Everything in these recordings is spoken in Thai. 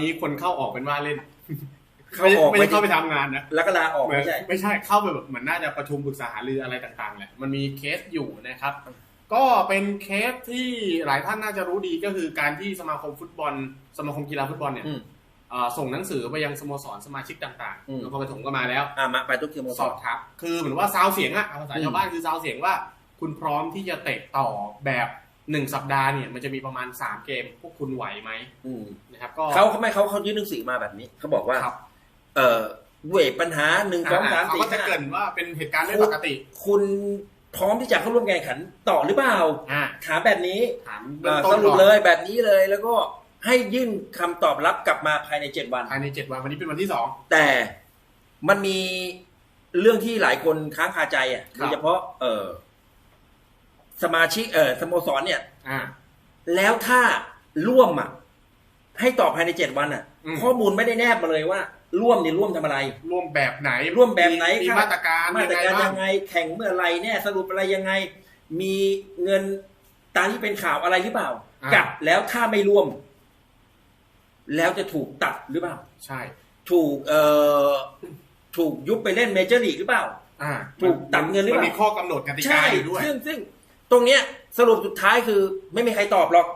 นี้คนเข้าออกเป็นว่าเล่นเข้าออกไม่ไม่ได้เข้าไปทำงานนะแล้วก็ลาออกเหมือนไม่ใช่ ไม่ใช่เข้าไปแบบเหมือนน่าจะประชุมปรึกษาหารืออะไรต่างๆแหละมันมีเคสอยู่นะครับ ก็เป็นเคสที่หลายท่านน่าจะรู้ดีก็คือการที่สมาคมฟุตบอล สมาคมกีฬาฟุตบอลเนี่ยอืมเอ่อส่งหนังสือไปยังสโมสรสมาชิกต่างอืม ๆนครปฐมก็มาแล้ว อ่ามาไปทุกทีมสสออบ บครับ คือเหมือนว่าซาวเสียงอะภาษาอืม ชาวบ้านคือซาวเสียงว่า คุณพร้อมที่จะเตะต่อแบบ หนึ่งสัปดาห์เนี่ยมันจะมีประมาณสามเกม พวกคุณไหวไหมอืมนะครับ ก็เขาเขาไม่เขาเขายื่นหนังสือมาแบบนี้เขาบอกว่าครับเอ่อด้วยปัญหาหนึ่งสองสามเขาสี่ก็จะห้าเกรินว่าเป็นเหตุการณ์ไม่ปกติ คุณพร้อมที่จะเข้าร่วมการแข่งขันต่อหรือเปล่าอ่าถามแบบนี้ถามเบื้องเอ่อต้สนรุปก่อนเลยแบบนี้เลยแล้วก็ให้ยื่นคำตอบรับกลับมาภายในเจ็ดวันภายในเจ็ดวันวันนี้เป็นวันที่สองแต่มันมีเรื่องที่หลายคนค้างคาใจอะครับโดยเฉพาะ เออ สมาชิกเออสโมสรเนี่ย อ่า แล้วถ้าร่วมอะ ให้ตอบภายในเจ็ดวันอะ อืม ข้อมูลไม่ได้แนบมาเลยว่า ร่วมเนี่ยร่วมทำอะไร ร่วมแบบไหนร่วมแบบไหนมีครับมาตรการมาตรการบ้ยังไงแข่งเมื่อไหรเนี่ยสรุปอะไรยังไง มีเงินตามที่เป็นข่าวอะไรหรือเปล่าอ่ากับแล้วถ้าไม่ร่วม แล้วจะถูกตัดหรือเปล่า ใช่ ถูกเอ่อถูกยุบไปเล่นเมเจอร์ลีกหรือเปล่า อ่าถูกตัดเงินหรือเปล่ามันมีข้อกำหนดกติกาใช่อยู่ด้วย ซึ่งซึ่ง ตรงเนี้ยสรุปสุดท้ายคือไม่มีใครตอบหรอก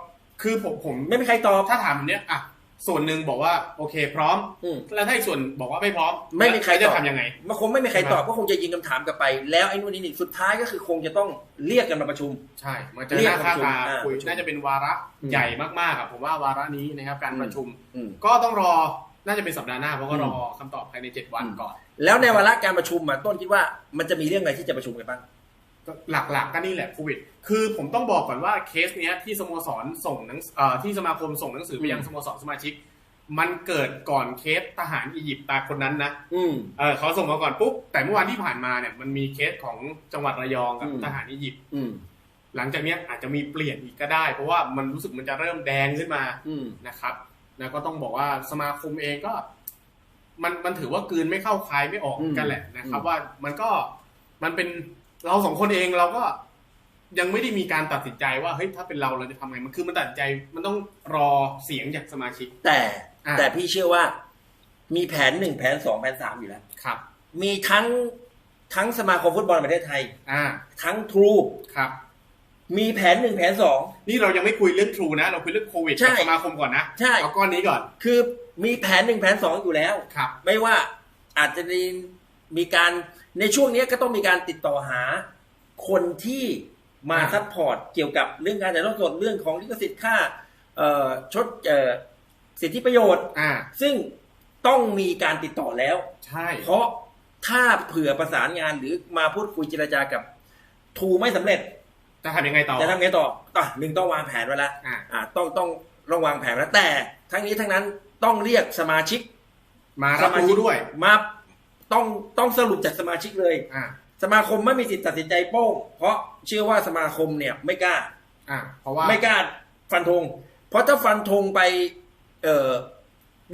คือผมผมไม่มีใครตอบ ถ้าถามแบบเนี้ยอะส่วนหนึ่งบอกว่าโอเค พร้อม อืม แล้วถ้าอีกส่วนบอกว่าไม่พร้อมไม่มีใครแล้วจะตอบทำยังไง มันคงไม่มีใครตอบก็คงจะยิงคำถามกลับไป แล้วไอ้นู่นนี่นี่สุดท้ายก็คือคงจะต้องเรียกกันมาประชุม ใช่มาเจอเรีหยกน้าค่าตาประชุมอ่าคุยประชุมน่าจะเป็นวาระอืมใหญ่มากๆอะผมว่าวาระนี้นะครับการอืมประชุม อืม ก็ต้องรอน่าจะเป็นสัปดาห์หน้าเพราะก็อืมรอคำตอบภายในเจ็ดวันอืมก่อน แล้วในวาระการประชุมอะต้นคิดว่ามันจะมีเรื่องอะไรที่จะประชุมกันบ้างก็ หลักๆก็นี่แหละโควิด คือผมต้องบอกก่อนว่าเคสเนี้ยที่สโมสรส่งหนังเอ่อที่สมาคมส่งหนังสือไปยังอืมสโมสรสมาชิก มันเกิดก่อนเคสทหารอียิปต์ตาคนนั้นนะอืมเออเขาส่งมาก่อนปุ๊บแต่เมื่อวานที่ผ่านมาเนี่ยมันมีเคสของจังหวัดระยองกับอืมทหารอียิปต์อืมหลังจากเนี้ยอาจจะมีเปลี่ยนอีกก็ได้ เพราะว่ามันรู้สึกมันจะเริ่มแดงขึ้นมาอืมนะครับนะก็ต้องบอกว่าสมาคมเองก็ มันมันถือว่ากลืนไม่เข้าคายไม่ออกอืมกันแหละนะครับอืมว่ามันก็มันเป็น เราสองคนเองเราก็ยังไม่ได้มีการตัดสินใจว่าเฮ้ยถ้าเป็นเราเราจะทำไงมันคือมันตัดสินใจมันต้องรอเสียงจากสมาชิก แต่อ่าแต่พี่เชื่อว่า มีแผนหนึ่งแผนสองแผนสามอยู่แล้ว ครับ มีทั้งทั้งสมาคมฟุตบอลแห่งประเทศไทย อ่าทั้งทรูครับ มีแผนหนึ่งแผนสอง นี่เรายังไม่คุยเรื่องทรูนะ เราคุยเรื่องโควิดใช่กับสมาคมก่อนนะใช่ เอาก้อนนี้ก่อนคือมีแผนหนึ่งแผนสองอยู่แล้ว ครับ ไม่ว่าอาจจะมีมีการ ในช่วงนี้ก็ต้องมีการติดต่อหาคนที่มาอ่าซัพพอร์ตเกี่ยวกับเรื่องการถ่ายทอดสดเรื่องของลิขสิทธิ์ค่าเอ่อชดเอ่อสิทธิประโยชน์อ่าซึ่งต้องมีการติดต่อแล้ว ใช่ เพราะถ้าเผื่อประสานงานหรือมาพูดคุยเจรจากับทูไม่สำเร็จ จะทำยังไงต่อ จะทำไงต่ออะหนึ่งต้องวางแผนไว้แล้วอ่าอ่าต้องต้องต้องวางแผนไว้แล้วแต่ ทั้งนี้ทั้งนั้นต้องเรียกสมาชิก มารับรู้ด้วย มา ต้องต้องสรุปจากสมาชิกเลยอ่าสมาคมไม่มีสิทธิ์ตัดสินใจโป้ง เพราะเชื่อว่าสมาคมเนี่ยไม่กล้า อ่า เพราะว่าไม่กล้าฟันธง เพราะถ้าฟันธงไป เอ่อ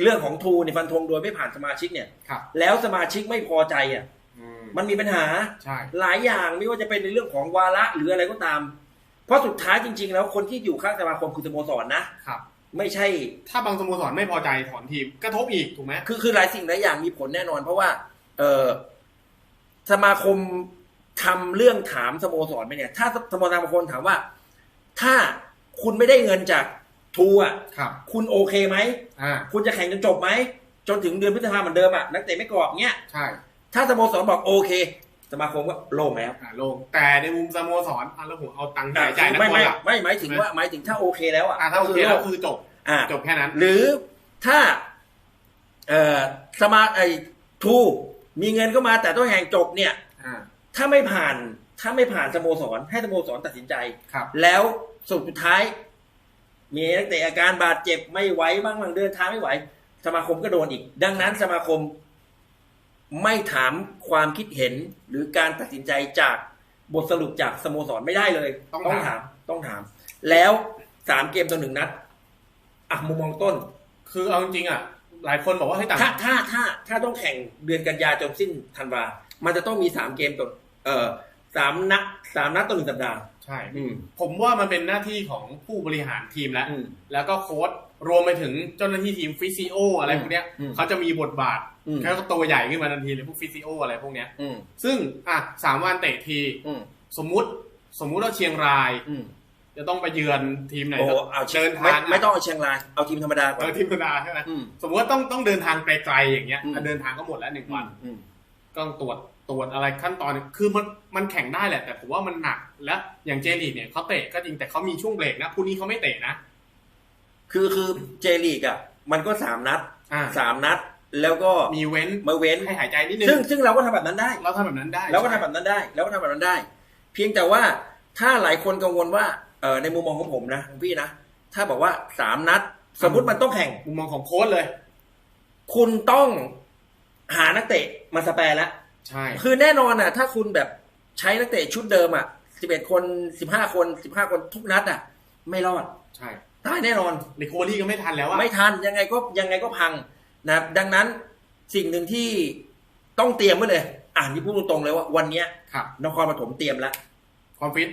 เรื่องของทูเนี่ยฟันธงโดยไม่ผ่านสมาชิกเนี่ยครับแล้วสมาชิกไม่พอใจอะอืมมันมีปัญหาใช่หลายอย่างไม่ว่าจะเป็นในเรื่องของวาระหรืออะไรก็ตาม เพราะสุดท้ายจริง ๆ แล้วคนที่อยู่ข้างสมาคมคือสโมสรนะครับไม่ใช่ ถ้าบางสโมสรไม่พอใจถอนทีมกระทบอีกถูกไหมคือคือหลายสิ่งหลายอย่างมีผลแน่นอน เพราะว่า เออสมาคมทำเรื่องถามสโมสรไปเนี่ย ถ้าสโมสรบางคนถามว่า ถ้าคุณไม่ได้เงินจากทูอะครับคุณโอเคไหมอ่าคุณจะแข่งจนจบไหม จนถึงเดือนพฤษภาเหมือนเดิมอะนักเตะไม่กรอบเงี้ยใช่ถ้าสโมสรบอกโอเค สมาคมก็โล่งแล้วอ่าลงแต่ในมุมสโมสรอะแล้วผมเอาตังค์จ่ายจ่ายนักไม่บอลไม่หลักไม่หมายถึงว่าหมายถึงถ้าโอเคแล้วอะอ่าถ้าโอเคแล้วคือจบอ่าจบแค่นั้น หรือถ้า เอ่อสมาไอทู มีเงินเข้ามาแต่ต้องแข่งจบเนี่ย อ่า ถ้าไม่ผ่านถ้าไม่ผ่านสโมสรให้สโมสรตัดสินใจ ครับ แล้วสุดสุดท้าย มีนักเตะอาการบาดเจ็บไม่ไหวบ้างบางเดินทางไม่ไหว สมาคมก็โดนอีก ดังนั้นสมาคมไม่ถามความคิดเห็นหรือการตัดสินใจจากบทสรุปจากสโมสรไม่ได้เลยต้องต้องถาถามมต้องถาม แล้วสามเกมต่อหนึ่งนัดอะมุมมองต้น คือเอาจริงๆอะ หลายคนบอกว่าให้ต่างถ้าถ้าถ้าถ้าต้องแข่งเดือนกันยาจนสิ้นธันวามันจะต้องมีสามเกมต่อเอ่อสามนัดสามนัดต่อหนึ่งสัปดาห์ใช่อืมผมว่ามันเป็นหน้าที่ของผู้บริหารทีมแล้วอืมแล้วก็โค้ชรวมไปถึงเจ้าหน้าที่ทีมฟิสิโอ อะไรพวกเนี้ยอืมเขาจะมีบทบาทอืมแค่ตัวใหญ่ขึ้นมาทันทีเลยพวกฟิสิโอ อะไรพวกเนี้ยอืมซึ่งอะสามวันเตะทีอืมสมมุติสมมุติว่าเชียงรายอืม จะต้องไปเยือนทีมไหนโอ้สักเอาเดินไม่ทางไม่ต้องเอาเชียงรายเอาทีมธรรมดาก่อเอนอทีมธรรมดาใช่ไหมอืมสมมติว่าต้องต้องเดินทางไกลๆอย่างเงี้ยอืมอะเดินทางก็หมดแล้วหนึ่งวันอืมก็ต้องตรวจตรวจอะไรขั้นตอนคือมันมันแข่งได้แหละ แต่ผมว่ามันหนักและอย่างเจลีกเนี่ยเขาเตะก็จริงแต่เขามีช่วงเบรกนะพรุ่งนี้เขาไม่เตะนะ คือคือเจลีกอะ มันก็สามนัดอ่าสามนัด แล้วก็มีเว้นมาเว้นให้หายใจนิดนึงซึ่งซึ่งเราก็ทำแบบนั้นได้ เราทำแบบนั้นได้เราก็ทำแบบนั้นได้เราก็ทำแบบนั้นได้ เพียงแต่ว่าถ้าหลายคนกังวลว่า เออในมุมมองของผมนะของพี่นะถ้าบอกว่าสามนัด สมมุติมันต้องแข่งมุมมองของโค้ชเลย คุณต้องหานักเตะมาสแปรแล้วใช่ คือแน่นอนอะ ถ้าคุณแบบใช้นักเตะชุดเดิมอะสิบเอ็ดคนสิบห้าคนสิบห้าคนทุกนัดอะ ไม่รอด ใช่ตายแน่นอนในโคลี่ก็ไม่ทันแล้วอะไม่ทันยังไงก็ยังไงก็พังนะครับดังนั้นสิ่งหนึ่งที่ต้องเตรียมไว้เลย อ่านที่พูดตรงๆเลยว่าวันเนี้ยครับนครปฐมเตรียมแล้วความฟิตเ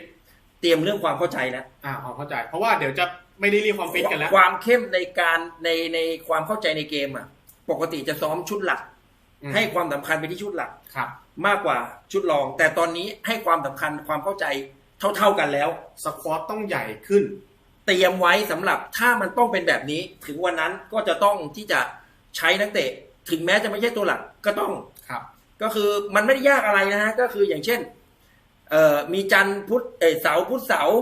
ตรียมเรื่องความเข้าใจแล้วอ่าความเข้าใจ เพราะว่าเดี๋ยวจะไม่ได้เรียกความฟิตกันแล้ว ความเข้มในการในในความเข้าใจในเกมอะ ปกติจะซ้อมชุดหลักอืมให้ความสำคัญไปที่ชุดหลักครับ มากกว่าชุดรอง แต่ตอนนี้ให้ความสำคัญความเข้าใจเท่า ๆกันแล้วสควอตต้องใหญ่ขึ้น เตรียมไว้สำหรับถ้ามันต้องเป็นแบบนี้ ถึงวันนั้นก็จะต้องที่จะใช้นักเตะ ถึงแม้จะไม่ใช่ตัวหลักก็ต้องครับ ก็คือมันไม่ได้ยากอะไรนะฮะก็คืออย่างเช่น เอ่อมีจันทร์พุธเออเสาร์พุธเสาร์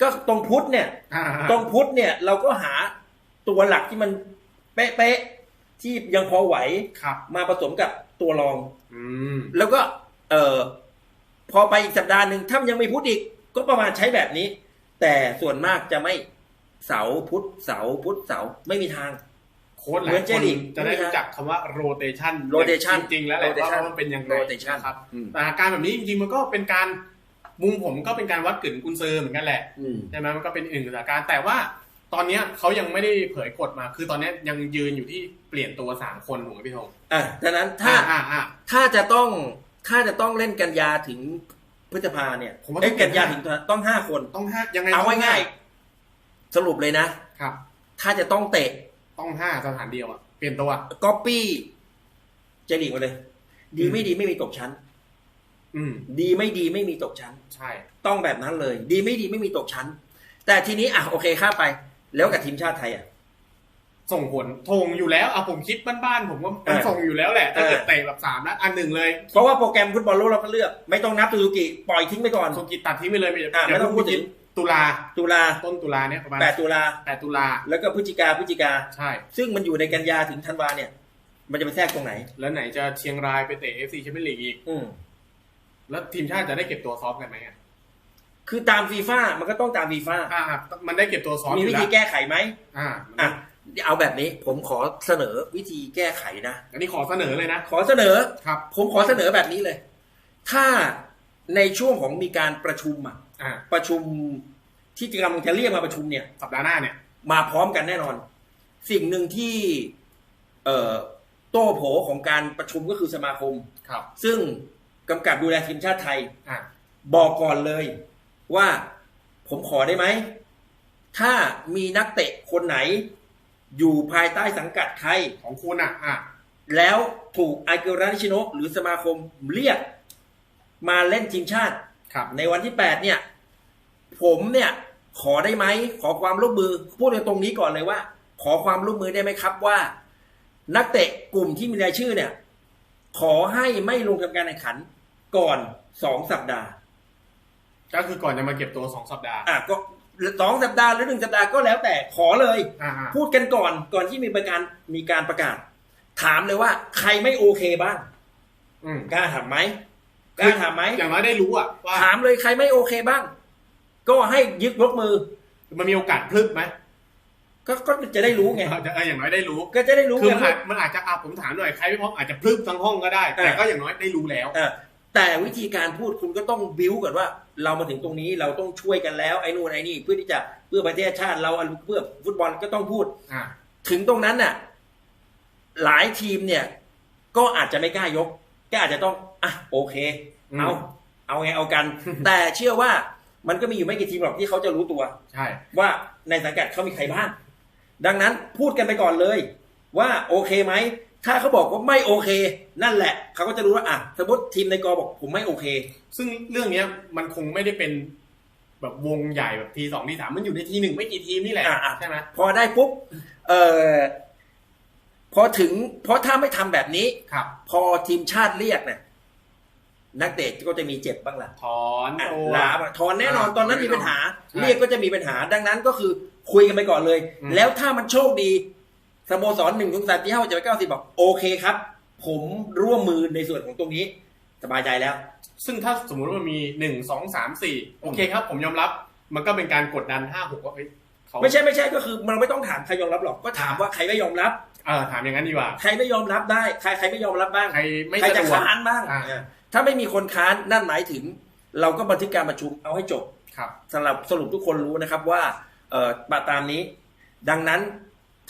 ก็ตรงพุธเนี่ย อ่าตรงพุธเนี่ย เราก็หาตัวหลักที่มันเป๊ะๆที่ยังพอไหวครับ มาผสมกับตัวรอง อืม แล้วก็ เอ่อพอไปอีกสัปดาห์หนึ่งถ้ามันยังไม่พุธอีก ก็ประมาณใช้แบบนี้ แต่ส่วนมากจะไม่เสาร์พุธเสาร์พุธเสาร์ไม่มีทาง โค้ดหลาเหมืยอนคเจนลีกจะได้รู้จักคำว่า rotation rotation จริงๆแล้วแหละว่า rotation มันเป็นยังไง rotation ครับอืมแต่อาการแบบนี้จริงๆมันก็เป็นการมุมผมก็เป็นการวัดกึ่นกุนซือเหมือนกันแหละอืมใช่ไหมมันก็เป็นอื่นสถานการณ์แต่ว่าตอนเนี้ยเขายังไม่ได้เผยกฎมา คือตอนเนี้ยยังยืนอยู่ที่เปลี่ยนตัวสามคนถูกไหมพี่ธงอะดังนั้นถ้าอ่าอ่าถ้าจะต้องถ้าจะต้องเล่นกันยาถึงพฤษภาเนี่ยผมว่าเอ้ยต้องกันยาห้าถึงต้องห้าคนต้องห้ายังไงเอาต้องห้ง่ายๆสรุปเลยนะครับ ถ้าจะต้องเตะ ต้องห้าสถานเดียวอะเปลี่ยนตัวก๊อปปี้เจลีกมาเลย ดีไม่ดีไม่มีตกชั้น อืม ดีไม่ดีไม่มีตกชั้น ใช่ ต้องแบบนั้นเลย ดีไม่ดีไม่มีตกชั้น แต่ทีนี้อะโอเคข้ามไป แล้วกับทีมชาติไทยอะส่งผลทงอยู่แล้วอะผมคิดบ้านๆผมว่ามันเออส่งอยู่แล้วแหละถ้าเกิดเออเตะแบบสามนัดอันหนึ่งเลย เพราะว่าโปรแกรมฟุตบอลโลกเราก็เลือก ไม่ต้องนับซูซูกิปล่อยทิ้งไปก่อนส่งกีตัดทิ้งไปเลยไม่อะไม่ต้องพูดถึง ตุลาตุลาต้นตุลาเนี่ยประมาณแปดตุลาแปดตุลาแล้วก็พฤศจิกาพฤศจิกาใช่ ซึ่งมันอยู่ในกันยาถึงธันวาเนี่ย มันจะไปแทรกตรงไหน แล้วไหนจะเชียงรายไปเตะเอฟซีแชมเปี้ยนลีกอีกอืมแล้วทีมชาติจะได้เก็บตัวซ้อมกันไหมอะคือตามฟีฟ่ามันก็ต้องตามฟีฟ่าอ่าอะมันได้เก็บตัวซ้อมมีอยู่วิแล้ธีวแก้ไขไหมอ่าอะเอาแบบนี้ผมขอเสนอวิธีแก้ไขนะอันนี้ขอเสนอเลยนะขอเสนอครับ ผมขอเสนอแบบนี้เลย ถ้าในช่วงของมีการประชุมอะอ่า ประชุมที่กำลังจะเรียกมาประชุมเนี่ย สัปดาห์หน้าเนี่ย มาพร้อมกันแน่นอน สิ่งหนึ่งที่ เอ่อโต้โผของการประชุมก็คือสมาคมครับ ซึ่งกำกับดูแลทีมชาติไทยอ่าบอกก่อนเลยว่าผมขอได้ไหม ถ้ามีนักเตะคนไหน อยู่ภายใต้สังกัดใครของคุณอะอ่าแล้วถูกไอเกลรานิชิโนหรือสมาคมเรียก มาเล่นทีมชาติ ครับ ในวันที่แปดเนี่ย ผมเนี่ย ขอได้ไหม ขอความร่วมมือ พูดในตรงนี้ก่อนเลยว่า ขอความร่วมมือได้ไหมครับว่า นักเตะกลุ่มที่มีรายชื่อเนี่ย ขอให้ไม่ลงทำการแข่งขันก่อนสองสัปดาห์ ก็คือก่อนจะมาเก็บตัวสองสัปดาห์ อะก็สองสัปดาห์หรือหนึ่งสัปดาห์ก็แล้วแต่ขอเลยอ่าอ่าพูดกันก่อนก่อนที่มีประการมีการประกาศ ถามเลยว่า ใครไม่โอเคบ้างอืมกล้าถามไหม กล้าถามไหมอย่างน้อยได้รู้อะว่าถามเลยใครไม่โอเคบ้าง ก็ให้ยึดยกมือ มันมีโอกาสพลึกไหมก็ก็จะได้รู้ไงเออเอออย่างน้อยได้รู้ ก็จะได้รู้คือไงมันอาจมันอาจจะอะผมถามหน่อยใครไม่พร้อมอาจจะพลึบทั้งห้องก็ได้ แต่อ่าก็อย่างน้อยได้รู้แล้วเออแต่วิธีการพูดคุณก็ต้องบิ้วก่อนว่า เรามาถึงตรงนี้เราต้องช่วยกันแล้วไอ้นู่นไอ้นี่เพื่อที่จะเพื่อประเทศชาติเราเพื่อฟุตบอลก็ต้องพูดอ่าถึงตรงนั้นน่ะ หลายทีมเนี่ย ก็อาจจะไม่กล้ายก ก็อาจจะต้องอะโอเคอืมเอาเอาไงเอากัน แต่เชื่อว่ามันก็มีอยู่ไม่กี่ทีมหรอกที่เขาจะรู้ตัว ใช่ ว่าในสังกัดเขามีใครบ้าง ดังนั้นพูดกันไปก่อนเลย ว่าโอเคไหม ถ้าเขาบอกว่าไม่โอเค นั่นแหละ เขาก็จะรู้ว่าอะสมมติทีมในกอบอกผมไม่โอเค ซึ่งเรื่องเนี้ยมันคงไม่ได้เป็นแบบวงใหญ่แบบทีสองทีสามมันอยู่ในทีหนึ่งไม่กี่ทีมนี่แหละอะอะใช่ไหมพอได้ปุ๊บเอ่อ พอถึงเพราะถ้าไม่ทำแบบนี้ครับ พอทีมชาติเรียกเนี่ยนักเตะก็จะมีเจ็บบ้างล่ะถอนอะตัวลาบอะถอนแน่นอนอ่าตอนนั้นมีปัญหาใช่เรียกก็จะมีปัญหา ดังนั้นก็คือคุยกันไปก่อนเลยอืมแล้วถ้ามันโชคดีสโมสรหนึ่งถึงสามที่ห้าจะไปเก้าสิบบอกโอเคครับ ผมร่วมมือในส่วนของตรงนี้ สบายใจแล้ว ซึ่งถ้าสมมุติว่ามันมีหนึ่งสองสามสี่โอเคครับ ผมยอมรับ มันก็เป็นการกดดันห้าหกว่าเฮ้ยเขาไม่ใช่ไม่ใช่ก็คือ มันไม่ต้องถามใครยอมรับหรอกก็ถามว่าใครไม่ยอมรับ เออถามอย่างนั้นดีกว่า ใครไม่ยอมรับได้ ใครใครไม่ยอมรับบ้าง ใครไม่ใครสะจะดวกค้านบ้างอ่าเออถ้าไม่มีคนค้านนั่นหมายถึง เราก็บันทึกการประชุมเอาให้จบครับสำหรับสรุปทุกคนรู้นะครับว่าเอ่อตามนี้ ดังนั้น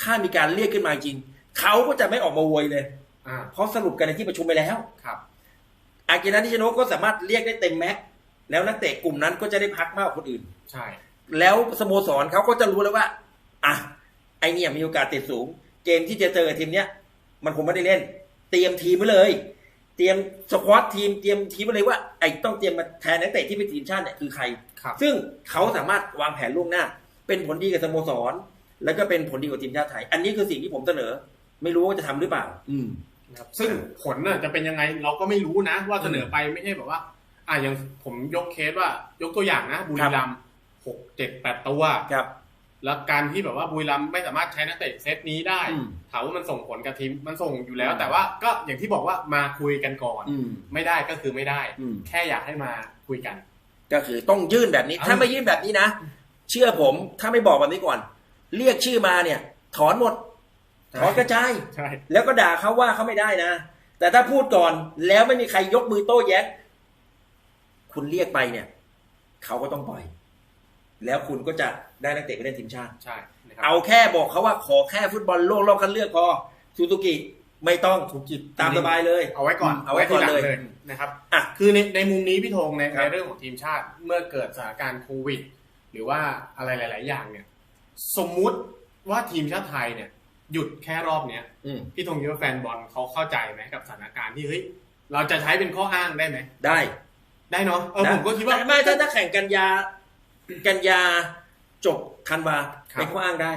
ถ้ามีการเรียกขึ้นมาจริงเขาก็จะไม่ออกมาโวยเลยอ่าเพราะสรุปกันในที่ประชุมไปแล้วครับอากิระนิชโนะก็สามารถเรียกได้เต็มแม็กซ์แล้วนักเตะกลุ่มนั้นก็จะได้พักมากกว่าคนอื่น ใช่ แล้วสโมสรเขาก็จะรู้แล้วว่า อะ ไอเนี่ยมีโอกาสติดสูง เกมที่จะเจอกับทีมเนี้ยมันคงไม่ได้เล่น เตรียมทีมไว้เลย เตรียมสควอตทีมเตรียมทีมไว้เลยว่าไอต้องเตรียมมาแทนนักเตะที่เป็นทีมชาติเนี่ยคือใครครับซึ่งเขาสามารถวางแผนล่วงหน้า เป็นผลดีกับสโมสร แล้วก็เป็นผลดีกับทีมชาติไทย อันนี้คือสิ่งที่ผมเสนอ ไม่รู้ว่าจะทำหรือเปล่า อืมนะครับซึ่งผลน่ะจะเป็นยังไงเราก็ไม่รู้นะ ว่าเสนอไปไม่ใช่แบบว่า อ่าอย่างผมยกเคสว่ายกตัวอย่างนะบุรีรัมย์หกเจ็ดแปดตัวครับ แล้วการที่แบบว่าบุรีรัมย์ไม่สามารถใช้นักเตะเซตนี้ได้อืมถามว่ามันส่งผลกับทีมมันส่งอยู่แล้วอืมแต่ว่าก็อย่างที่บอกว่ามาคุยกันก่อนอืมไม่ได้ก็คือไม่ได้อืมแค่อยากให้มาคุยกัน ก็คือต้องยื่นแบบนี้เอ้าถ้าไม่ยื่นแบบนี้นะ เชื่อผมถ้าไม่บอกแบบนี้ก่อน เรียกชื่อมาเนี่ย ถอนหมด ถอนกระจายใช่แล้วก็ด่าเขาว่าเขาไม่ได้นะ แต่ถ้าพูดก่อนแล้วไม่มีใครยกมือโต้แย้งคุณเรียกไปเนี่ยเขาก็ต้องปล่อย แล้วคุณก็จะได้นักเตะไปเล่นทีมชาติ ใช่นะครับเอาแค่บอกเขาว่าขอแค่ฟุตบอลโลกรอบคัดเลือกพอซูซูกิไม่ต้องธุรกิจตามสบายเลย เอาไว้ก่อนเอาไว้ก่อนทีหเลยอะคือในในมุมนี้พี่ธงในครับในเรื่องของทีมชาติเมื่อเกิดสถานการณ์โควิด หรือว่าอะไรหลาย ๆ อย่างเนี่ย สมมุติว่าทีมชาติไทยเนี่ย หยุดแค่รอบเนี้ยอืมพี่ธงคิดว่าแฟนบอลเขาเข้าใจไหมกับสถานการณ์ที่เฮ้ยเราจะใช้เป็นข้ออ้างได้ไหมได้ ได้เนาะเออได้ผมก็คิดว่าไม่ถ้าถ้าแข่งกันยา กันยาจบธันวาครับเป็นข้ออ้างได้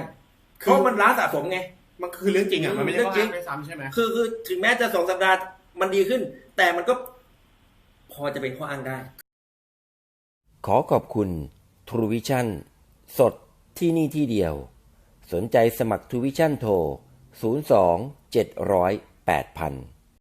คือเพราะมันล้าสะสมไง มันคือเรื่องจริงอะมันไม่ใช่เรื่ข้อองจริอ้างงด้วยซ้ำใช่ไหมคือคือถึงแม้จะสองสัปดาห์มันดีขึ้น แต่มันก็พอจะเป็นข้ออ้างได้ ขอขอบคุณ True Vision สดที่นี่ที่เดียว สนใจสมัคร True Vision โทร 02 700 8000